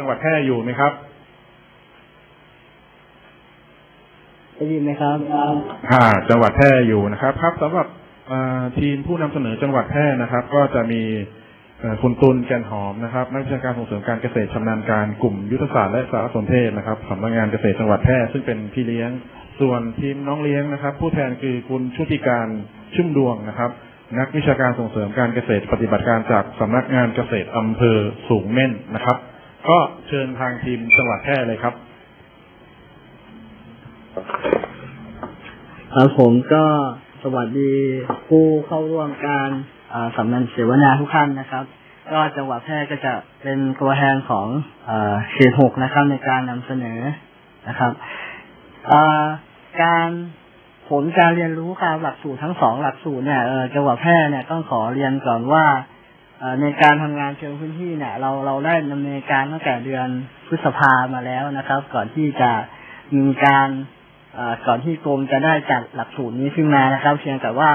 จังหวัดแพร่อยู่ไหมครับได้ยินไหมครับค่ะจังหวัดแพร่อยู่นะครับ ครับสำหรับเอ่อทีมผู้นำเสนอจังหวัดแพร่นะครับ ก็จะมีเอ่อคุณตุลแกนหอมนะครับ นักวิชาการส่งเสริมการเกษตรชำนาญการกลุ่มยุทธศาสตร์และสารสนเทศนะครับสำนักงานเกษตรจังหวัดแพร่ซึ่งเป็นพี่เลี้ยง ส่วนทีมน้องเลี้ยงนะครับ ผู้แทนคือคุณชุติการชุ่มดวงนะครับ นักวิชาการส่งเสริมการเกษตรปฏิบัติการจากสำนักงานเกษตรอำเภอสูงเม่นนะครับ ก็เชิญทางทีมจังหวัดแพร่เลยครับ ครับผมก็สวัสดีผู้เข้าร่วมการอ่าสำนักเสวนาทุกท่านนะครับ ก็จังหวัดแพร่ก็จะเป็นตัวแทนของเขตหกนะครับในการนำเสนอนะครับการผลการเรียนรู้การหลักสูตรทั้งสองหลักสูตรเนี่ยจังหวัดแพร่เนี่ยต้องขอเรียนก่อนว่า ในการทำงานเชิงพื้นที่เนี่ย เราเราได้ดำเนินการตั้งแต่เดือนพฤษภามาแล้วนะครับ ก่อนที่จะมีการก่อนที่กรมจะได้จัดหลักสูตรนี้ขึ้นมานะครับ เพียงแต่ว่า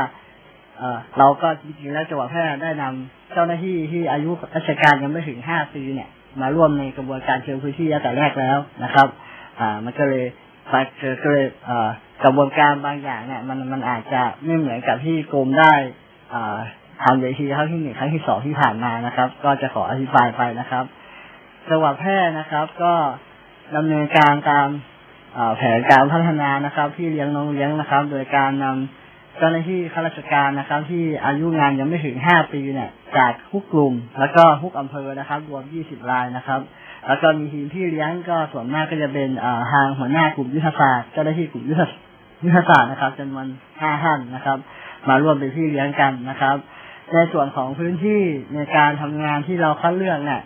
เราก็จริงๆแล้วจังหวัดแพร่ได้นำเจ้าหน้าที่ที่อายุราชการยังไม่ถึงห้าปีเนี่ย มาร่วมในกระบวนการเชิงพื้นที่ตั้งแต่แรกแล้วนะครับ อ่า มันก็เลยไปเก็เลยกระบวนการบางอย่างเนี่ย มันมันอาจจะไม่เหมือนกับที่กรมได้อ่า ทำเวทีครั้งที่หนึ่งครั้งที่สองที่ผ่านมานะครับ ก็จะขออธิบายไปนะครับจังหวัดแพร่นะครับ ก็ดำเนินการตามแผนการพัฒนานะครับ ที่เลี้ยงน้องเลี้ยงนะครับ โดยการนำเจ้าหน้าที่ข้าราชการนะครับ ที่อายุงานยังไม่ถึง5ปีเนี่ย จากทุกกลุ่ม แล้วก็ทุกอำเภอนะครับ รวม20รายนะครับ แล้วก็มีทีมที่เลี้ยงก็ส่วนมากก็จะเป็นอ่าทางหัวหน้ากลุ่มยุทธศาสตร์เจ้าหน้าที่กลุ่มยุทธยุทธศาสตร์นะครับจำนวน5ท่านนะครับ มาร่วมเป็นพี่เลี้ยงกันนะครับ ในส่วนของพื้นที่ในการทำงานที่เราคัดเลือกเนี่ย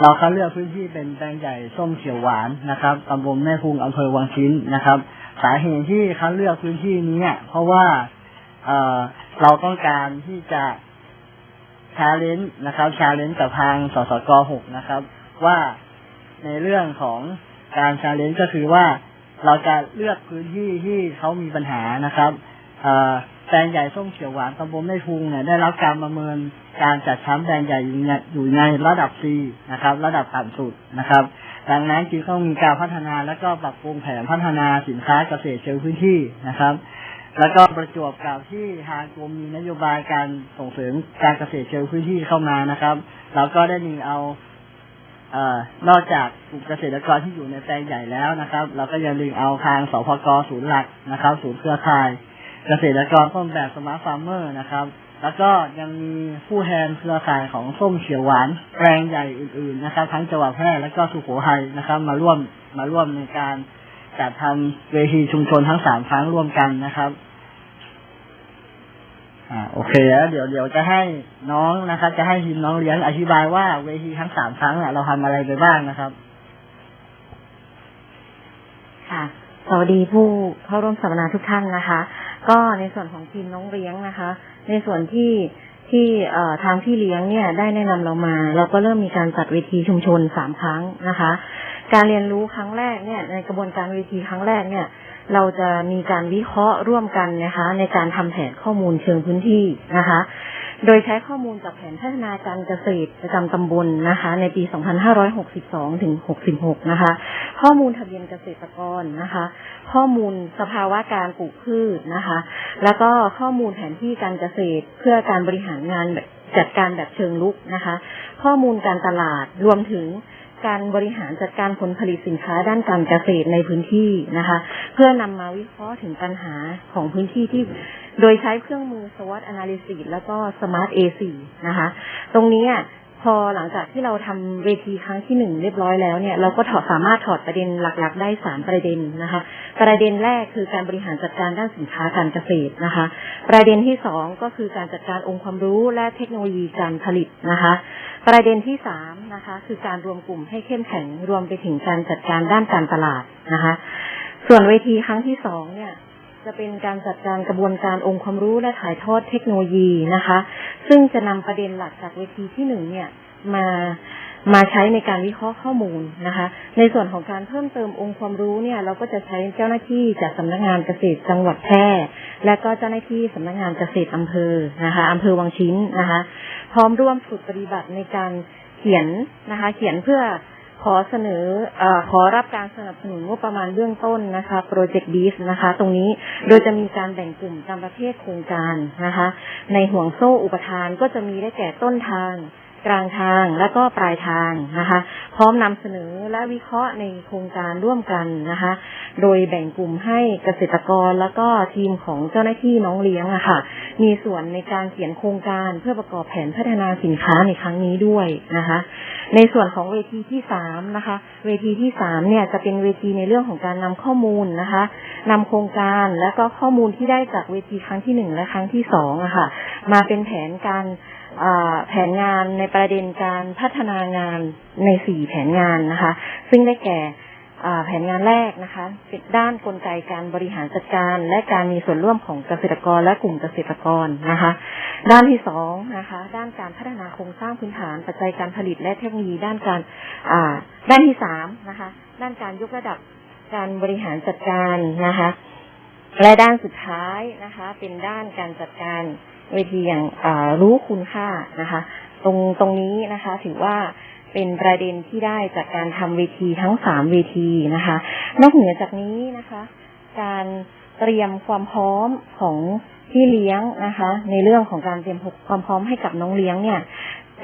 เราคัดเลือกพื้นที่เป็นแปลงใหญ่ส้มเขียวหวานนะครับตำบลแม่พุงอำเภอวังชิ้นนะครับ สาเหตุที่คัดเลือกพื้นที่นี้เนี่ยเพราะว่าเอเราต้องการที่จะชาเลนจ์นะครับชาเลนจ์กับทางสสกหกนะครับ ว่าในเรื่องของการชาเลนจ์ก็คือว่าเราจะเลือกพื้นที่ที่เขามีปัญหานะครับเอ แปลงใหญ่ส้มเขียวหวานตำบลแม่พุงเนี่ยได้รับการประเมินการจัดชั้นแปลงใหญ่อยู่ในอยู่ในระดับ C นะครับ ระดับต่ำสุดนะครับ ดังนั้นจึงต้องมีการพัฒนาและก็ปรับปรุงแผนพัฒนาสินค้าเกษตรเชิงพื้นที่นะครับ แล้วก็ประจวบกับที่ทางกรมมีนโยบายการส่งเสริมการเกษตรเชิงพื้นที่เข้ามานะครับ เราก็ได้มีเอาเอ่อนอกจากกลุ่มเกษตรกรที่อยู่ในแปลงใหญ่แล้วนะครับ เราก็ยังดึงเอาทางสพกศูนย์หลักนะครับ ศูนย์เครือข่าย เกษตรกรต้นแบบสมาร์ทฟาร์มเมอร์นะครับ แล้วก็ยังมีผู้แทนเครือข่ายของส้มเขียวหวานแปลงใหญ่อื่นๆนะครับ ทั้งจังหวัดแพร่และก็สุโขทัยนะครับ มาร่วมมาร่วมในการจัดทำเวทีชุมชนทั้งสามครั้งร่วมกันนะครับอ่าโอเคแล้วเดี๋ยวเดี๋ยวจะให้น้องนะครับ จะให้ทีมน้องเลี้ยงอธิบายว่าเวทีทั้งสามครั้งเนี่ยเราทำอะไรไปบ้างนะครับ ค่ะสวัสดีผู้เข้าร่วมสัมมนาทุกท่านนะคะ ก็ในส่วนของทีมน้องเลี้ยงนะคะ ในส่วนที่ที่เอ่อทางพี่เลี้ยงเนี่ยได้แนะนำเรามา เราก็เริ่มมีการจัดเวทีชุมชนสามครั้งนะคะ การเรียนรู้ครั้งแรกเนี่ย ในกระบวนการเวทีครั้งแรกเนี่ย เราจะมีการวิเคราะห์ร่วมกันนะคะ ในการทำแผนข้อมูลเชิงพื้นที่นะคะ โดยใช้ข้อมูลจากแผนพัฒนาการเกษตรประจำตำบลนะคะ ในปี 2562 ถึง 66 นะคะ ข้อมูลทะเบียนเกษตรกรนะคะ ข้อมูลสภาวะการปลูกพืชนะคะ แล้วก็ข้อมูลแผนที่การเกษตรเพื่อการบริหารงานแบบจัดการแบบเชิงลุกนะคะ ข้อมูลการตลาดรวมถึง การบริหารจัดการผลผลิตสินค้าด้านการเกษตรในพื้นที่นะคะ เพื่อนำมาวิเคราะห์ถึงปัญหาของพื้นที่ที่โดยใช้เครื่องมือ SWOT Analysis แล้วก็ Smart A4 นะคะ ตรงนี้อะ พอหลังจากที่เราทำเวทีครั้งที่หนึ่งเรียบร้อยแล้วเนี่ยเราก็ถอดสามารถถอดประเด็นหลัก ๆ ได้สามประเด็นนะคะ ประเด็นแรกคือการบริหารจัดการด้านสินค้าการเกษตรนะคะ ประเด็นที่สองก็คือการจัดการองค์ความรู้และเทคโนโลยีการผลิตนะคะ ประเด็นที่สามนะคะ คือการรวมกลุ่มให้เข้มแข็งรวมไปถึงการจัดการด้านการตลาดนะคะ ส่วนเวทีครั้งที่สองเนี่ยจะเป็นการจัดการกระบวนการองค์ความรู้และถ่ายทอดเทคโนโลยีนะคะ ซึ่งจะนำประเด็นหลักจากเวทีที่หนึ่งเนี่ยมามาใช้ในการวิเคราะห์ข้อมูลนะคะ ในส่วนของการเพิ่มเติมองค์ความรู้เนี่ย เราก็จะใช้เจ้าหน้าที่จากสำนักงานเกษตรจังหวัดแพร่และก็เจ้าหน้าที่สำนักงานเกษตรอำเภอนะคะอำเภอวังชิ้นนะคะ พร้อมร่วมฝึกปฏิบัติในการเขียนนะคะ เขียนเพื่อ ขอเสนออขอรับการสนับสนุนงบประมาณเบื้องต้นนะคะโปรเจกต์ดีฟนะคะ ตรงนี้โดยจะมีการแบ่งกลุ่มตามประเภทโครงการนะคะ ในห่วงโซ่อุปทานก็จะมีได้แก่ต้นทาง กลางทางและก็ปลายทางนะคะ พร้อมนำเสนอและวิเคราะห์ในโครงการร่วมกันนะคะ โดยแบ่งกลุ่มให้เกษตรกรแล้วก็ทีมของเจ้าหน้าที่น้องเลี้ยงอะค่ะ มีส่วนในการเขียนโครงการเพื่อประกอบแผนพัฒนาสินค้าในครั้งนี้ด้วยนะคะ ในส่วนของเวทีที่สามนะคะ เวทีที่สามเนี่ยจะเป็นเวทีในเรื่องของการนำข้อมูลนะคะนำโครงการและก็ข้อมูลที่ได้จากเวทีครั้งที่หนึ่งและครั้งที่สองอะค่ะ มาเป็นแผนการ แผนงานในประเด็นการพัฒนางานในสี่แผนงานนะคะ ซึ่งได้แก่แผนงานแรกนะคะเป็นด้านกลไกการบริหารจัดการและการมีส่วนร่วมของเกษตรกรและกลุ่มเกษตรกรนะคะ ด้านที่สองนะคะ ด้านการพัฒนาโครงสร้างพื้นฐานปัจจัยการผลิตและเทคโนโลยีด้านการด้านที่สามนะคะ ด้านการยกระดับการบริหารจัดการนะคะ และด้านสุดท้ายนะคะ เป็นด้านการจัดการ เวทีอย่างรู้คุณค่านะคะ ตรงตรงนี้นะคะ ถือว่าเป็นประเด็นที่ได้จากการทำเวทีทั้งสามเวทีนะคะ นอกเหนือจากนี้นะคะ การเตรียมความพร้อมของพี่เลี้ยงนะคะ ในเรื่องของการเตรียมความพร้อมให้กับน้องเลี้ยงเนี่ย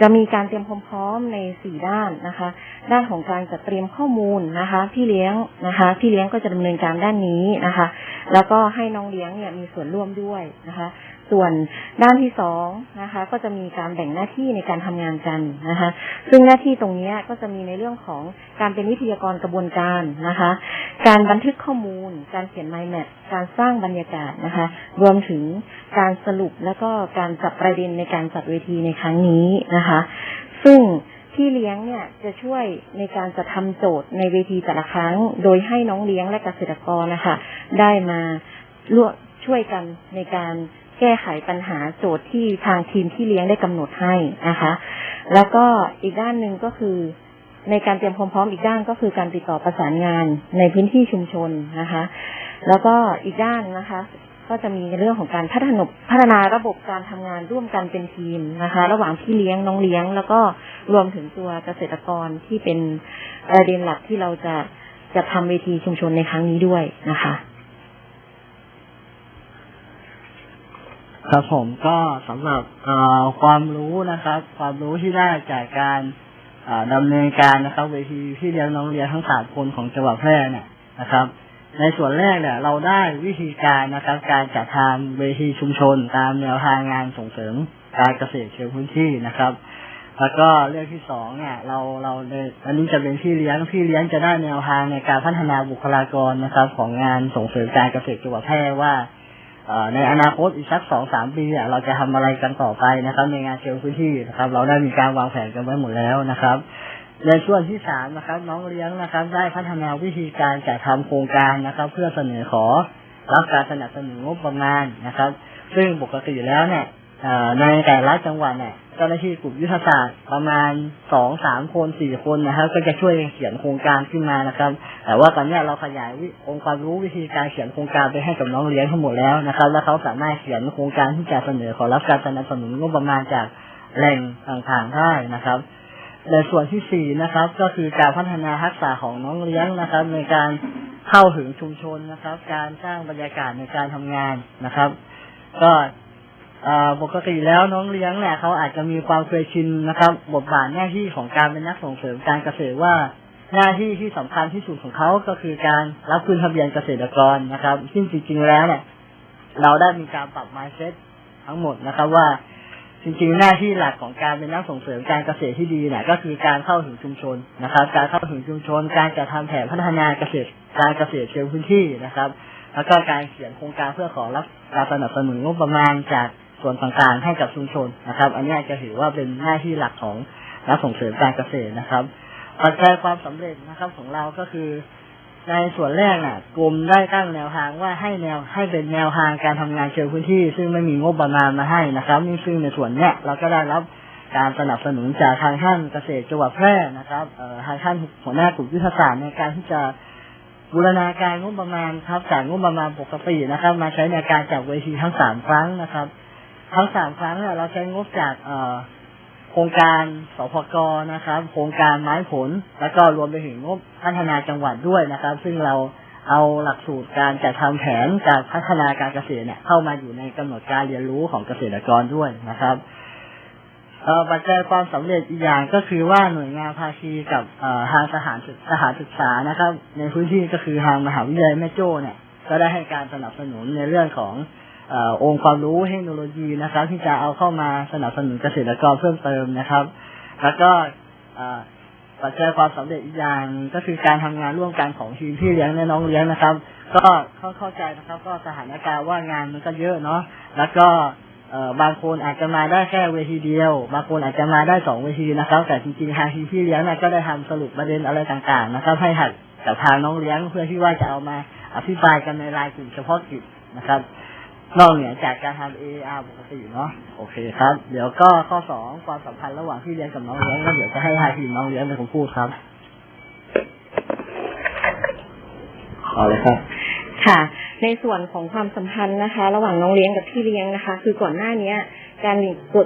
จะมีการเตรียมความพร้อมในสี่ด้านนะคะ ด้านของการจัดเตรียมข้อมูลนะคะ พี่เลี้ยงนะคะ พี่เลี้ยงก็จะดำเนินการด้านนี้นะคะ แล้วก็ให้น้องเลี้ยงเนี่ยมีส่วนร่วมด้วยนะคะ ส่วนด้านที่สองนะคะ ก็จะมีการแบ่งหน้าที่ในการทำงานกันนะคะ ซึ่งหน้าที่ตรงนี้ก็จะมีในเรื่องของการเป็นวิทยากรกระบวนการนะคะ การบันทึกข้อมูล การเขียน mind map การสร้างบรรยากาศนะคะ รวมถึงการสรุปแล้วก็การจับประเด็นในการจัดเวทีในครั้งนี้นะคะ ซึ่งพี่เลี้ยงเนี่ยจะช่วยในการจะทำโจทย์ในเวทีแต่ละครั้ง โดยให้น้องเลี้ยงและเกษตรกรนะคะ ได้มาร่วมช่วยกันในการ แก้ไขปัญหาโจทย์ที่ทางทีมที่เลี้ยงได้กำหนดให้นะคะ แล้วก็อีกด้านหนึ่งก็คือในการเตรียมความพร้อมอีกด้านก็คือการติดต่อประสานงานในพื้นที่ชุมชนนะคะ แล้วก็อีกด้านนะคะ ก็จะมีเรื่องของการพัฒนพัฒนาระบบการทำงานร่วมกันเป็นทีมนะคะ ระหว่างพี่เลี้ยงน้องเลี้ยง แล้วก็รวมถึงตัวเกษตรกรที่เป็นประเด็นหลักที่เราจะจะทำเวทีชุมชนในครั้งนี้ด้วยนะคะ ครับผมก็สำหรับความรู้นะครับ ความรู้ที่ได้จากการดำเนินการนะครับเวทีที่เลี้ยงน้องเลี้ยงทั้งสามคนของจังหวัดแพร่เนี่ยนะครับ ในส่วนแรกเนี่ย เราได้วิธีการนะครับ การจัดทำเวทีชุมชน ตามแนวทางงานส่งเสริมการเกษตรเชิงพื้นที่นะครับ แล้วก็เรื่องที่สองเนี่ยเราเราในอันนี้จะเป็นพี่เลี้ยงพี่เลี้ยงจะได้แนวทางในการพัฒนาบุคลากรนะครับ ของงานส่งเสริมการเกษตรจังหวัดแพร่ว่า ในอนาคตอีกสักสองสามปีเนี่ยเราจะทำอะไรกันต่อไปนะครับ ในงานเชิงพื้นที่นะครับ เราได้มีการวางแผนกันไว้หมดแล้วนะครับในช่วงที่สามนะครับ น้องเลี้ยงนะครับ ได้พัฒนาวิธีการจัดทำโครงการนะครับ เพื่อเสนอขอรับการสนับสนุนงบประมาณนะครับ ซึ่งปกติแล้วเนี่ยในแต่ละจังหวัดเนี่ย เจ้าหน้าที่กลุ่มยุทธศาสตร์ประมาณสองสามคนสี่คนนะครับ ก็จะช่วยเขียนโครงการขึ้นมานะครับ แต่ว่าตอนนี้เราขยายองค์ความรู้วิธีการเขียนโครงการไปให้กับน้องเลี้ยงทั้งหมดแล้วนะครับ แล้วเขาสามารถเขียนโครงการที่จะเสนอขอรับการสนับสนุนงบประมาณจากแหล่งต่างๆได้นะครับในส่วนที่สี่นะครับ ก็คือการพัฒนาทักษะของน้องเลี้ยงนะครับ ในการเข้าถึงชุมชนนะครับ การสร้างบรรยากาศในการทำงานนะครับ ก็ ปกติแล้วน้องเลี้ยงเนี่ยเขาอาจจะมีความเคยชินนะครับ บทบาทหน้าที่ของการเป็นนักส่งเสริมการเกษตรว่าหน้าที่ที่สำคัญที่สุดของเขาก็คือการรับคืนทะเบียนเกษตรกรนะครับ ซึ่งจริงๆแล้วเนี่ย เราได้มีการปรับ mindset ทั้งหมดนะครับว่าจริงๆ หน้าที่หลักของการเป็นนักส่งเสริมการเกษตรที่ดีเนี่ยก็คือการเข้าถึงชุมชนนะครับ การเข้าถึงชุมชน การจัดทำแผนพัฒนาเกษตร การเกษตรเชิงพื้นที่นะครับ แล้วก็การเขียนโครงการเพื่อขอรับการสนับสนุนงบประมาณจาก ส่วนต่างๆให้กับชุมชนนะครับ อันนี้จะถือว่าเป็นหน้าที่หลักของนักส่งเสริมการเกษตรนะครับ ปัจจัยความสำเร็จนะครับของเราก็คือ ในส่วนแรกน่ะกรมได้ตั้งแนวทางว่าให้แนวให้เป็นแนวทางการทำงานเชิงพื้นที่ ซึ่งไม่มีงบประมาณมาให้นะครับนี่ซึ่งในส่วนเนี้ยเราก็ได้รับการสนับสนุนจากทางท่านเกษตรจังหวัดแพร่นะครับเอ่อทางท่านหัวหน้ากลุ่มยุทธศาสตร์ในการที่จะบูรณาการงบประมาณครับจากงบประมาณปกตินะครับ มาใช้ในการจัดเวทีทั้งสามครั้งนะครับ ทั้งสามครั้งเนี่ยเราใช้งบจากเอ่อครงการสพกนะครับ โครงการไม้ผล แล้วก็รวมไปถึงงบพัฒนาจังหวัดด้วยนะครับ ซึ่งเราเอาหลักสูตรการจัดทำแผนการพัฒนาการเกษตรเนี่ยเข้ามาอยู่ในกำหนดการเรียนรู้ของเกษตรกรด้วยนะครับปัจจัยความสำเร็จอีกอย่างก็คือว่าหน่วยงานภาคีกับทางสถานศึกสถานศึกษานะครับ ในพื้นที่ก็คือทางมหาวิทยาลัยแม่โจ้เนี่ย ก็ได้ให้การสนับสนุนในเรื่องของ อองค์ความรู้เทคโนโลยีนะครับ ที่จะเอาเข้ามาสนับสนุนเกษตรกรเพิ่มเติมนะครับ แล้วก็ปัจจัยความสำเร็จอีกอย่างก็คือการทำงานร่วมกันของทีมพี่เลี้ยงและน้องเลี้ยงนะครับ ก็เข้าเข้าใจนะครับ ก็สถานการณ์ว่างานมันก็เยอะเนาะแล้วก็เอ่อบางคนอาจจะมาได้แค่เวทีเดียว บางคนอาจจะมาได้สองเวทีนะครับ แต่จริงๆทางทีมพี่เลี้ยงนี่ยก็ได้ทำสรุปประเด็นอะไรต่าง ๆ นะครับ ให้หัดกับทางน้องเลี้ยงเพื่อที่ว่าจะเอามาอภิปรายกันในรายกลุ่มเฉพาะกิจนะครับ นอกเหนือจากการทำ AAR ปกติเนาะโอเคครับ เดี๋ยวก็ข้อสองความสัมพันธ์ระหว่างพี่เลี้ยงกับน้องเลี้ยงก็เดี๋ยวจะให้ทางทีมน้องเลี้ยงเป็นคนพูดครับเอาเลยครับค่ะ ในส่วนของความสัมพันธ์นะคะ ระหว่างน้องเลี้ยงกับพี่เลี้ยงนะคะ คือก่อนหน้าเนี้ย การ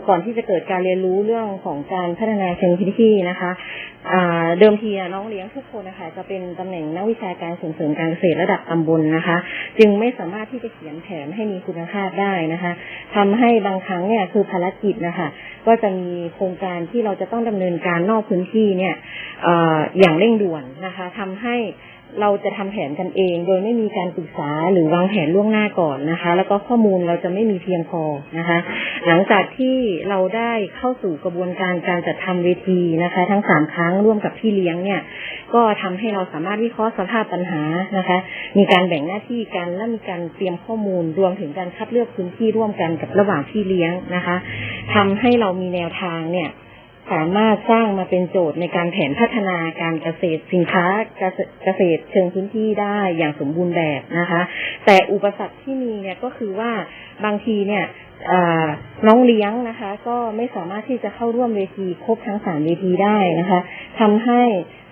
ก่อนที่จะเกิดการเรียนรู้เรื่องของการพัฒนาเชิงพื้นที่นะคะเดิมทีน้องเลี้ยงทุกคนนะคะจะเป็นตำแหน่งนักวิชาการส่งเสริมการเกษตรระดับตำบลนะคะ จึงไม่สามารถที่จะเขียนแผนให้มีคุณภาพได้นะคะทำให้บางครั้งเนี่ยคือภารกิจนะคะ ก็จะมีโครงการที่เราจะต้องดำเนินการนอกพื้นที่เนี่ยออย่างเร่งด่วนนะคะทำให้ เราจะทำแผนกันเอง โดยไม่มีการปรึกษาหรือวางแผนล่วงหน้าก่อนนะคะ แล้วก็ข้อมูลเราจะไม่มีเพียงพอนะคะ หลังจากที่เราได้เข้าสู่กระบวนการการจัดทำเวทีนะคะ ทั้งสามครั้งร่วมกับพี่เลี้ยงเนี่ย ก็ทำให้เราสามารถวิเคราะห์สภาพปัญหานะคะ มีการแบ่งหน้าที่กันและมีการเตรียมข้อมูลรวมถึงการคัดเลือกพื้นที่ร่วมกันกับระหว่างพี่เลี้ยงนะคะทำให้เรามีแนวทางเนี่ย สามารถสร้างมาเป็นโจทย์ในการแผนพัฒนาการเกษตรสินค้าเกษตรเชิงพื้นที่ได้อย่างสมบูรณ์แบบนะคะ แต่อุปสรรคที่มีเนี่ยก็คือว่าบางทีเนี่ยน้องเลี้ยงนะคะ ก็ไม่สามารถที่จะเข้าร่วมเวทีครบทั้งสามเวทีได้นะคะทำให้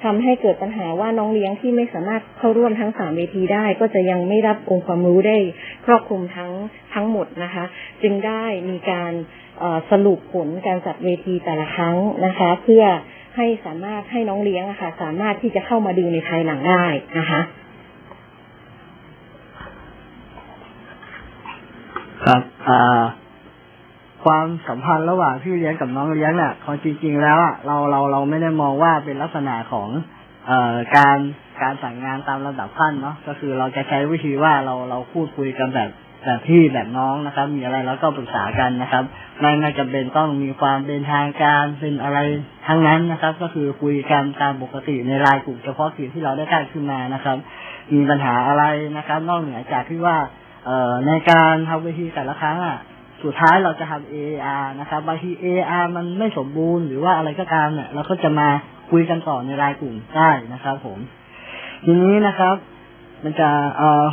ทำให้เกิดปัญหาว่าน้องเลี้ยงที่ไม่สามารถเข้าร่วมทั้งสามเวทีได้ ก็จะยังไม่รับองค์ความรู้ได้ครอบคลุมทั้งทั้งหมดนะคะ จึงได้มีการ สรุปผลการจัดเวทีแต่ละครั้งนะคะ เพื่อให้สามารถให้น้องเลี้ยงอะค่ะ สามารถที่จะเข้ามาดูในภายหลังได้นะคะครับอ่าความสัมพันธ์ระหว่างพี่เลี้ยงกับน้องเลี้ยงเนี่ยความจริงๆแล้วอะเราเราเราไม่ได้มองว่าเป็นลักษณะของเอ่อการการสั่งงานตามระดับขั้นเนาะก็คือเราจะใช้วิธีว่าเราเราพูดคุยกันแบบ แบบพี่แบบน้องนะครับ มีอะไรแล้วก็ปรึกษากันนะครับ ไม่ไม่จำเป็นต้องมีความเป็นทางการเป็นอะไรทั้งนั้นนะครับ ก็คือคุยกันตามปกติในรายกลุ่มเฉพาะกิจที่เราได้ตั้งขึ้นมานะครับ มีปัญหาอะไรนะครับ นอกเหนือจากที่ว่าเอ่อในการทำเวทีแต่ละครั้งอะสุดท้ายเราจะทำ AR นะครับบางที AAR มันไม่สมบูรณ์หรือว่าอะไรก็ตามเนี่ยเราก็จะมาคุยกันต่อในรายกลุ่มได้นะครับ ผม ทีนี้นะครับ มันจะเอ่อ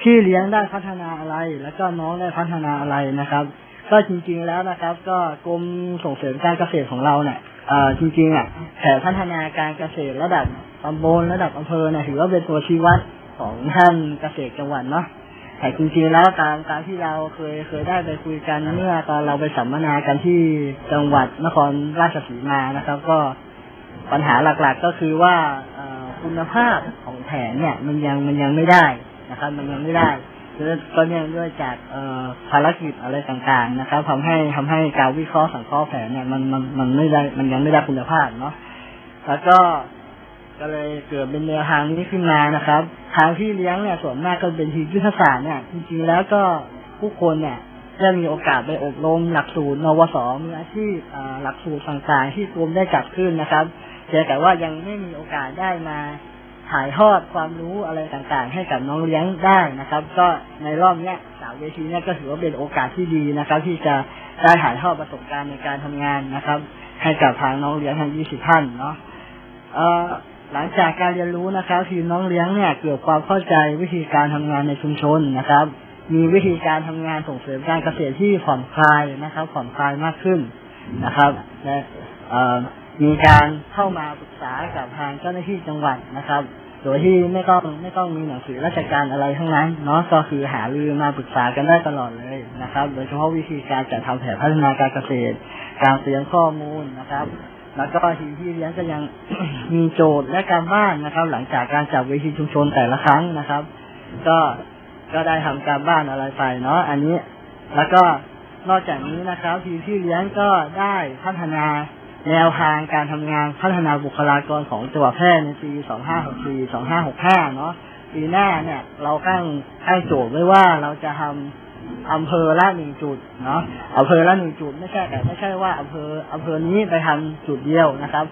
พี่เลี้ยงได้พัฒนาอะไร แล้วก็น้องได้พัฒนาอะไรนะครับ ก็จริงๆแล้วนะครับ ก็กรมส่งเสริมการเกษตรของเราเนี่ยจริงๆอะแผนพัฒนาการเกษตรระดับตำบลระดับอำเภอเนี่ยถือว่าเป็นตัวชี้วัดของท่านเกษตรจังหวัดเนาะแต่จริงๆแล้วตามตามที่เราเคยเคยได้ไปคุยกันเมื่อตอนเราไปสัมมนากันที่จังหวัดนครราชสีมานะครับ ก็ปัญหาหลักๆก็คือว่าคุณภาพของแผนเนี่ยมันยังมันยังไม่ได้ นะครับ มันยังไม่ได้ก็เนื่องด้วยจากเอ่อภารกิจอะไรต่างๆ นะครับทำให้ทำให้การวิเคราะห์สังเคราะห์แผนเนี่ยมันมันมันไม่ได้มันยังไม่ได้คุณภาพเนาะแล้วก็ก็เลยเกิดเป็นแนวทางนี้ขึ้นมานะครับ ทางที่เลี้ยงเนี่ยส่วนมากก็เป็นทีมยุทธศาสตร์เนี่ยจริงๆแล้วก็ผู้คนเนี่ยได้มีโอกาสไปอบรมหลักสูตรนวสมีอาชีพอ่หลักสูตรต่างๆที่กรมได้จัดขึ้นนะครับเพียงแต่ว่ายังไม่มีโอกาสได้มา ถ่ายทอดความรู้อะไรต่างๆ ให้กับน้องเลี้ยงได้นะครับ ก็ในรอบเนี้ยสามเวทีเนี่ยก็ถือว่าเป็นโอกาสที่ดีนะครับ ที่จะได้ถ่ายทอดประสบการณ์ในการทำงานนะครับ ให้กับทางน้องเลี้ยงทั้ง20ท่านเนาะเอ่อหลังจากการเรียนรู้นะครับทีมน้องเลี้ยงเนี่ยเกิดความเข้าใจวิธีการทำงานในชุมชนนะครับ มีวิธีการทำงานส่งเสริมการเกษตรที่ผ่อนคลายนะครับ ผ่อนคลายมากขึ้นนะครับและเอ่อ มีการเข้ามาปรึกษากับทางเจ้าหน้าที่จังหวัดนะครับ โดยที่ไม่ต้องไม่ต้องมีหนังสือราชการอะไรทั้งนั้นเนาะก็คือหารือมาปรึกษากันได้ตลอดเลยนะครับ โดยเฉพาะวิธีการจัดทำแผนพัฒนาการเกษตร การเตรียมข้อมูลนะครับ แล้วก็ทีมพี่เลี้ยงก็ยังมีโจทย์และการบ้านนะครับ หลังจากการจัดเวทีชุมชนแต่ละครั้งนะครับ ก็ก็ได้ทำการบ้านอะไรไปเนาะอันนี้ แล้วก็นอกจากนี้นะครับ ทีมพี่เลี้ยงก็ได้พัฒนา แนวทางการทำงานพัฒนาบุคลากรของจังหวัดแพร่ในปี 2564 2565 เนาะปีหน้าเนี่ยเราตั้งตั้งโจทย์ไว้ว่าเราจะทำอำเภอละหนึ่งจุดเนาะอำเภอละหนึ่งจุดไม่ใช่แต่ไม่ใช่ว่าอำเภออำเภอนี้ไปทำจุดเดียวนะครับ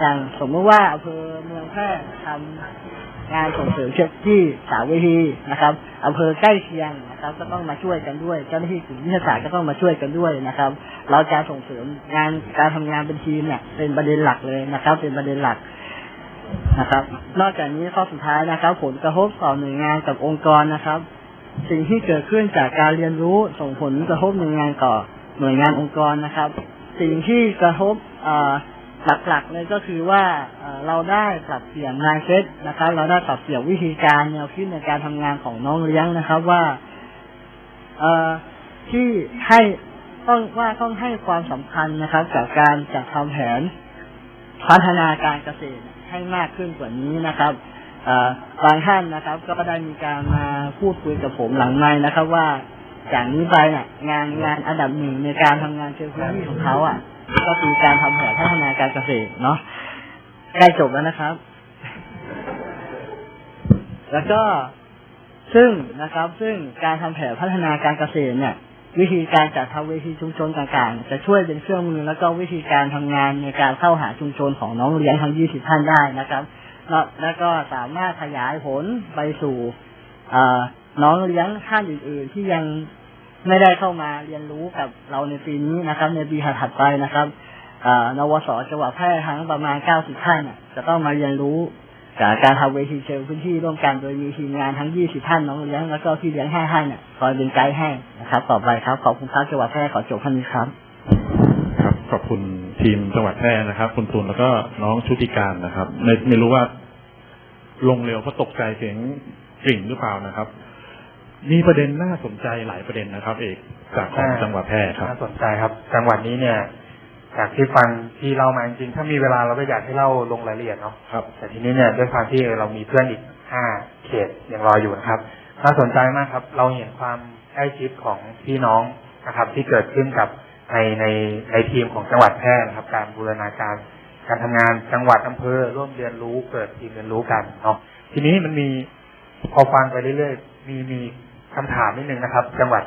อย่างสมมติว่าอำเภอเมืองแพร่ทำ งานส่งเสริมเชือที่สาวเวทีนะครับอำเภอใกล้เคียงนะครับก็ต้องมาช่วยกันด้วยเจ้าหน้าที่กลุ่มวิทยาศาสตร์ก็ต้องมาช่วยกันด้วยนะครับ เราจะส่งเสริมงานการทำงานเป็นทีมเนี่ยเป็นประเด็นหลักเลยนะครับ เป็นประเด็นหลักนะครับ นอกจากนี้ข้อสุดท้ายนะครับ ผลกระทบต่อหน่วยงานกับองค์กรนะครับ สิ่งที่เกิดขึ้นจากการเรียนรู้ส่งผลกระทบหน่วยงานต่อหน่วยงานองค์กรนะครับ สิ่งที่กระทบอ่อ หลักๆเลยก็คือว่าเราได้ปรับเปลี่ยนงานเซตนะครับ เราได้ปรับเปลี่ยนวิธีการแนวคิดในการทำงานของน้องเลี้ยงนะครับว่าเอ่อที่ให้ต้องว่าต้องให้ความสำคัญนะครับกับการจัดทำแผนพัฒนาการเกษตรให้มากขึ้นกว่านี้นะครับบางท่านนะครับ ก็ได้มีการมาพูดคุยกับผมหลังไม้นะครับ ว่าจากนี้ไปเนี่ยงานงานอันดับหนึ่งในการทำงานเชิงพื้นที่ของเขาอะก็คือการทำแผนพัฒนาการเกษตรเนาะใกล้จบแล้วนะครับ แล้วก็ซึ่งนะครับ ซึ่งการทำแผนพัฒนาการเกษตรเนี่ย วิธีการจัดทำเวทีชุมชนต่างๆ จะช่วยเป็นเครื่องมือแล้วก็วิธีการทำงานในการเข้าหาชุมชนของน้องเลี้ยงทั้ง20ท่านได้นะครับแล้วแล้วก็สามารถขยายผลไปสู่น้องเลี้ยงท่านอื่น ๆ ที่ยัง ไม่ได้เข้ามาเรียนรู้กับเราในปีนี้นะครับ ในปีถัดไปนะครับอ่อนวสจังหวัดแพร่ทั้งประมาณ 90 ท่านจะต้องมาเรียนรู้จากการทำเวทีเชิงพื้นที่ร่วมกันโดยมีทีมงานทั้ง 20 ท่านน้องเลี้ยงแล้วก็พี่เลี้ยง5ท่านเนี่ยคอยเป็นไกด์ให้นะครับ ต่อไปครับขอบคุณครับจังหวัดแพร่ขอจบท่านนี้ครับ ครับขอบคุณทีมจังหวัดแพร่นะครับ คุณตูนแล้วก็น้องชุติการนะครับไม่ไม่รู้ว่าลงเร็วเพราะตกใจเสียงกริ่งหรือเปล่านะครับ มีประเด็นน่าสนใจหลายประเด็นนะครับ เอกจากของจังหวัดแพร่ครับน่าสนใจครับ จังหวัดนี้เนี่ยจากที่ฟังที่เล่ามาจริงๆถ้ามีเวลาเราก็อยากให้เล่าลงรายละเอียดเนาะครับแต่ทีนี้เนี่ยด้วยความที่เรามีเพื่อนอีกห้าเขตยังรออยู่นะครับน่าสนใจมากครับ เราเห็นความใกล้ชิดของพี่น้องนะครับ ที่เกิดขึ้นกับในในในทีมของจังหวัดแพร่นะครับ การบูรณาการการทำงานจังหวัดอำเภอ ร่วมเรียนรู้เกิดทีมเรียนรู้กันเนาะทีนี้มันมีพอฟังไปเรื่อยๆมีมี คำถามนิดนึงนะครับ จังหวัด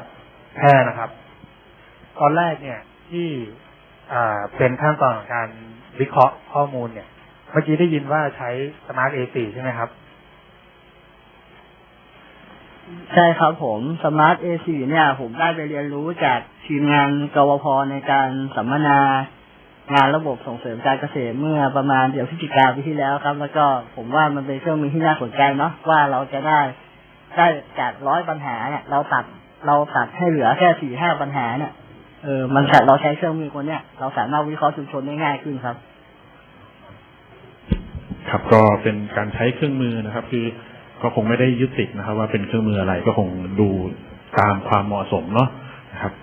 แพร่นะครับ ตอนแรกเนี่ยที่อ่าเป็นขั้นตอนของการวิเคราะห์ข้อมูลเนี่ย เมื่อกี้ได้ยินว่าใช้ Smart A4 ใช่ไหมครับ ใช่ครับผมสมาร์ท A4 เนี่ย ผมได้ไปเรียนรู้จากทีมงานกวพในการสัมมนางานระบบส่งเสริมการเกษตรเมื่อประมาณเดือนพฤศจิกาปีที่แล้วครับ แล้วก็ผมว่ามันเป็นเครื่องมือที่น่าสนใจเนาะว่าเราจะได้ ได้จากร้อยปัญหาเนี่ย เราตัดเราตัดให้เหลือแค่สี่ห้าปัญหาเนี่ยเออมันแต่เราใช้เครื่องมือคนเนี่ยเราสามารถวิเคราะห์ชุมชนได้ง่ายขึ้นครับครับก็เป็นการใช้เครื่องมือนะครับ คือก็คงไม่ได้ยึดติดนะครับ ว่าเป็นเครื่องมืออะไรก็คงดูตามความเหมาะสมเนาะนะครับ